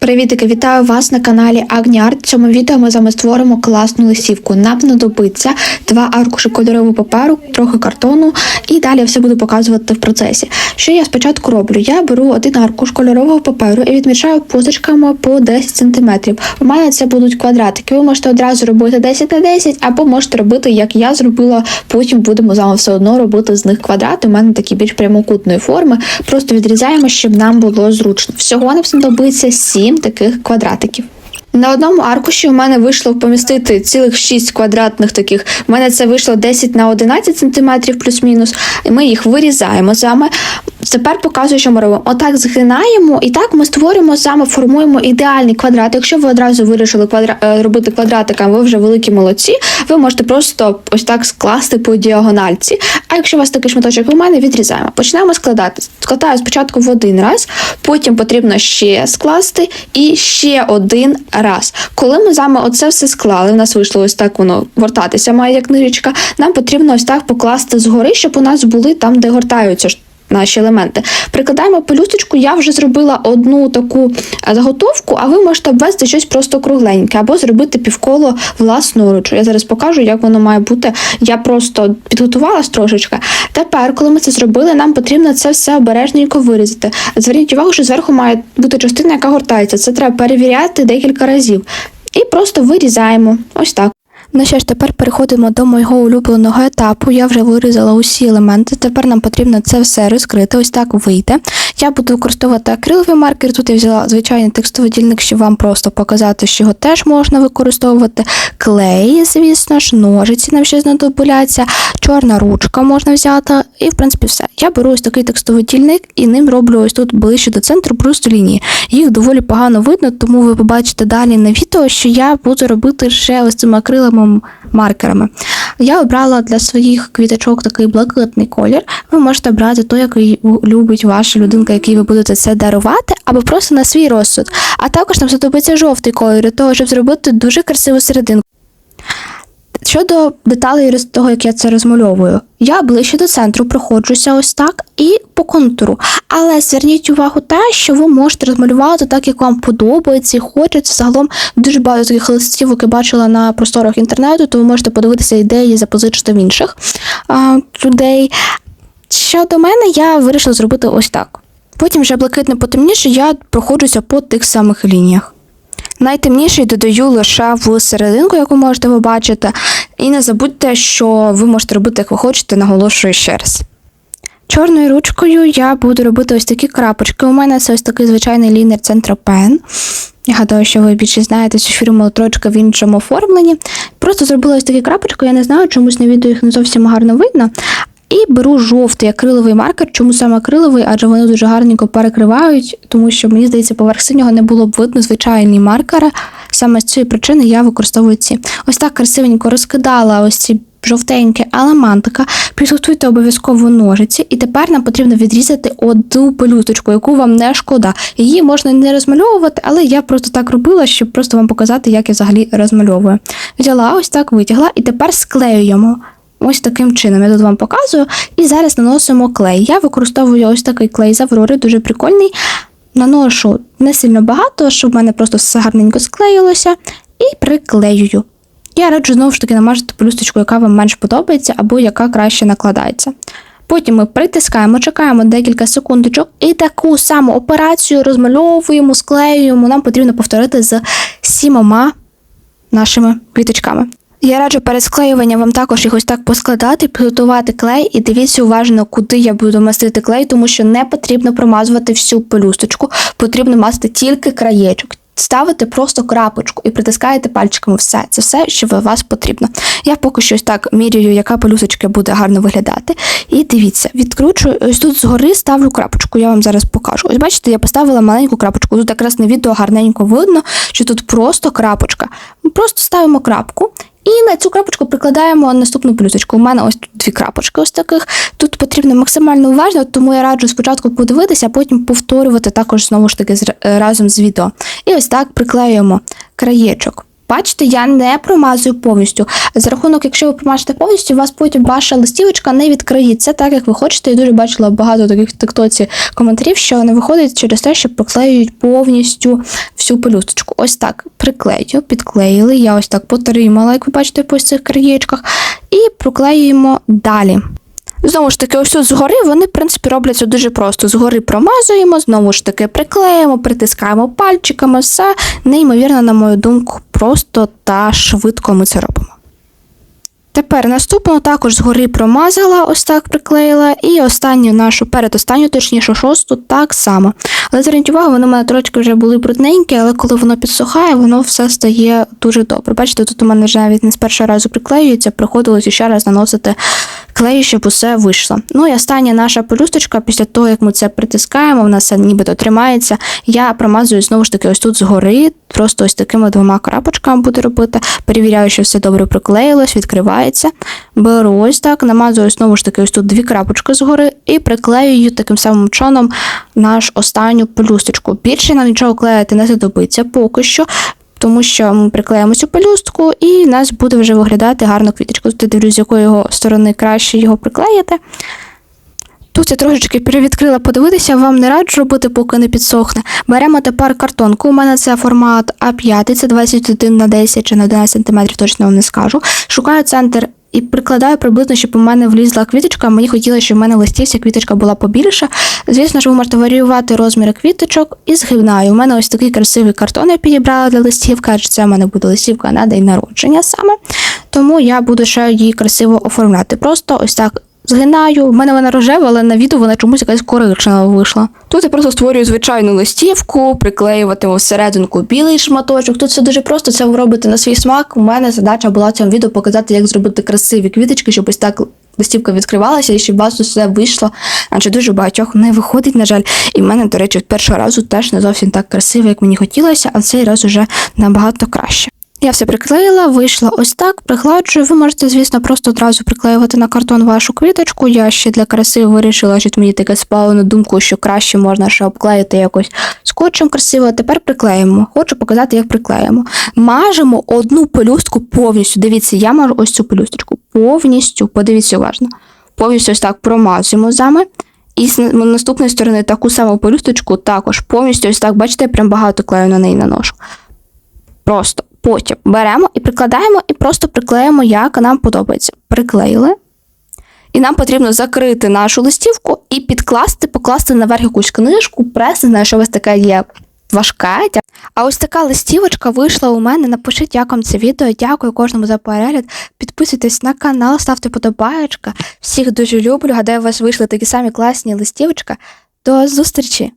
Привітики, вітаю вас на каналі Агніарт. В цьому відео ми з вами створимо класну листівку. Нам знадобиться два аркуші кольорового паперу, трохи картону, і далі я все буду показувати в процесі. Що я спочатку роблю? Я беру один аркуш кольорового паперу і відмічаю позичками по 10 см. У мене це будуть квадратики. Ви можете одразу робити 10 на 10, або можете робити, як я зробила. Потім будемо з вами все одно робити з них квадрати. У мене такі більш прямокутної форми. Просто відрізаємо, щоб нам було зручно. Всього нам знадобиться 7 таких квадратиків. На одному аркуші у мене вийшло помістити цілих 6 квадратних таких. У мене це вийшло 10 на 11 см плюс-мінус. Ми їх вирізаємо вами. Тепер показую, що ми робимо. Отак згинаємо, і так ми створюємо саме, формуємо ідеальний квадрат. Якщо ви одразу вирішили квадра... е, робити квадратиками, ви вже великі молодці. Ви можете просто ось так скласти по діагональці. А якщо у вас такий шматочок, у мене відрізаємо. Починаємо складати. Складаю спочатку в один раз, потім потрібно ще скласти і ще один. Коли ми з вами оце все склали, у нас вийшло ось так воно вортатися має як нирічка, нам потрібно ось так покласти згори, щоб у нас були там, де гортаються наші елементи. Прикладаємо пелюсточку, я вже зробила одну таку е, заготовку, а ви можете обвести щось просто кругленьке або зробити півколо власноруч. Я зараз покажу, як воно має бути. Я просто підготувалась трошечки. Тепер, коли ми це зробили, нам потрібно це все обережненько вирізати. Зверніть увагу, що зверху має бути частина, яка гортається. Це треба перевіряти декілька разів. І просто вирізаємо. Ось так. Ну що ж, тепер переходимо до мого улюбленого етапу. Я вже вирізала усі елементи. Тепер нам потрібно це все розкрити. Ось так вийде. Я буду використовувати акриловий маркер. Тут я взяла звичайний текстовий дільник, щоб вам просто показати, що його теж можна використовувати. Клей, звісно ж, ножиці нам ще знадобляться, чорна ручка можна взяти, і в принципі все. Я беру ось такий текстовий дільник і ним роблю ось тут ближче до центру просто лінії. Їх доволі погано видно, тому ви побачите далі на відео, що я буду робити ще ось цими акриловими маркерами. Я обрала для своїх квіточок такий блакитний колір. Ви можете брати той, який любить ваша людинка, який ви будете це дарувати, або просто на свій розсуд. А також нам знадобиться жовтий колір для того, щоб зробити дуже красиву серединку. Щодо деталей того, як я це розмальовую, я ближче до центру проходжуся ось так і по контуру. Але зверніть увагу те, що ви можете розмалювати так, як вам подобається і хочеться. Загалом дуже багато таких листівок я бачила на просторах інтернету, то ви можете подивитися ідеї, запозичити в інших а, людей. Щодо мене, я вирішила зробити ось так. Потім вже блакитне потемніше, я проходжуся по тих самих лініях. Найтемніший додаю лише в серединку, яку можете побачити. І не забудьте, що ви можете робити, як ви хочете, наголошую ще раз. Чорною ручкою я буду робити ось такі крапочки. У мене це ось такий звичайний лінер Центропен. Я гадаю, що ви більше знаєте цю фірму трошки в іншому оформленні. Просто зробила ось такі крапочки, я не знаю, чомусь на відео їх не зовсім гарно видно. І беру жовтий акриловий маркер. Чому саме акриловий? Адже вони дуже гарненько перекривають, тому що мені здається, поверх синього не було б видно звичайні маркери. Саме з цієї причини я використовую ці. Ось так красивенько розкидала ось ці жовтенькі елементика. Підготуйте обов'язково ножиці, і тепер нам потрібно відрізати одну пелюсточку, яку вам не шкода. Її можна не розмальовувати, але я просто так робила, щоб просто вам показати, як я взагалі розмальовую. Взяла ось так, витягла, і тепер склеюємо. Ось таким чином я тут вам показую. І зараз наносимо клей. Я використовую ось такий клей з Аврори, дуже прикольний. Наношу не сильно багато, щоб в мене просто все гарненько склеїлося, і приклеюю. Я раджу знову ж таки намажити пелюсточку, яка вам менш подобається, або яка краще накладається. Потім ми притискаємо, чекаємо декілька секундочок і таку саму операцію розмальовуємо, склеюємо. Нам потрібно повторити з сімома нашими квіточками. Я раджу перед склеюванням вам також їх ось так поскладати, підготувати клей і дивіться уважно, куди я буду мастити клей, тому що не потрібно промазувати всю пелюсточку, потрібно мастити тільки краєчок. Ставите просто крапочку і притискаєте пальчиками все. Це все, що у вас потрібно. Я поки що ось так міряю, яка пелюсточка буде гарно виглядати. І дивіться, відкручую, ось тут згори ставлю крапочку, я вам зараз покажу. Ось бачите, я поставила маленьку крапочку. Тут якраз на відео гарненько видно, що тут просто крапочка. Ми просто ставимо крапку. І на цю крапочку прикладаємо наступну плюсочку. У мене ось тут дві крапочки ось таких. Тут потрібно максимально уважно, тому я раджу спочатку подивитися, а потім повторювати також знову ж таки е, разом з відео. І ось так приклеюємо краєчок. Бачите, я не промазую повністю. За рахунок, якщо ви промажете повністю, у вас потім ваша листівочка не відкриється так, як ви хочете. Я дуже бачила багато таких тиктоці коментарів, що не виходить через те, що приклеюють повністю всю пелюсточку. Ось так приклею, підклеїли. Я ось так потримала, як ви бачите, по цих краєчках, і проклеюємо далі. Знову ж таки, ось тут згори вони, в принципі, робляться дуже просто. Згори промазуємо, знову ж таки, приклеїмо, притискаємо пальчиками, все неймовірно, на мою думку, просто та швидко ми це робимо. Тепер наступну також згори промазала, ось так приклеїла, і останню нашу, передостанню, точніше, шосту, так само. Але зверніть увагу, вони в мене трошки вже були брудненькі, але коли воно підсухає, воно все стає дуже добре. Бачите, тут у мене вже навіть не з першого разу приклеюється, приходилось ще раз наносити клей, щоб усе вийшло. Ну і остання наша пелюсточка, після того, як ми це притискаємо, вона все нібито тримається. Я промазую знову ж таки ось тут згори, просто ось такими двома крапочками буду робити. Перевіряю, що все добре приклеїлось, відкривається. Беру ось так, намазую знову ж таки ось тут дві крапочки згори і приклеюю таким самим чином наш останню пелюсточку. Більше нам нічого клеїти не знадобиться поки що. Тому що ми приклеїмо цю пелюстку, і в нас буде вже виглядати гарно квіточка. Тут дивлюсь, з якої його сторони краще його приклеїти. Тут я трошечки перевідкрила подивитися, вам не раджу робити, поки не підсохне. Беремо тепер картонку. У мене це формат А5, це 21 на 10 чи на 11 см, точно вам не скажу. Шукаю центр і прикладаю приблизно, щоб у мене влізла квіточка. Мені хотілося, щоб в мене в листівці квіточка була побільша. Звісно ж, ви можете варіювати розміри квіточок і згинаю. У мене ось такий красивий картон я підібрала для листівки, адже це в мене буде листівка на день народження саме. Тому я буду ще її красиво оформляти. Просто ось так згинаю. У мене вона рожева, але на відео вона чомусь якась коричнева вийшла. Тут я просто створюю звичайну листівку, приклеюватиму всерединку білий шматочок. Тут все дуже просто, це ви на свій смак. У мене задача була в цьому відео показати, як зробити красиві квіточки, щоб ось так листівка відкривалася і щоб вас тут все вийшло. Адже дуже багатьох не виходить, на жаль. І в мене, до речі, першого разу теж не зовсім так красиво, як мені хотілося, а цей раз уже набагато краще. Я все приклеїла, вийшла ось так, пригладжую. Ви можете, звісно, просто одразу приклеювати на картон вашу квіточку. Я ще для краси вирішила, що мені таке спало на думку, що краще можна ще обклеїти якось скотчем красиво. Тепер приклеїмо. Хочу показати, як приклеїмо. Мажемо одну пелюстку повністю. Дивіться, я мажу ось цю пелюсточку. Повністю, подивіться уважно. Повністю ось так промазуємо зами. І з наступної сторони таку саму пелюсточку також повністю ось так, бачите, я прям багато клею на неї наношу. Просто потім беремо і прикладаємо, і просто приклеїмо, як нам подобається. Приклеїли. І нам потрібно закрити нашу листівку і підкласти, покласти наверх якусь книжку, прес, не знаю, що у вас таке є важка. А ось така листівочка вийшла у мене. Напишіть, як вам це відео. Дякую кожному за перегляд. Підписуйтесь на канал, ставте подобаєчка. Всіх дуже люблю. Гадаю, у вас вийшли такі самі класні листівочка. До зустрічі!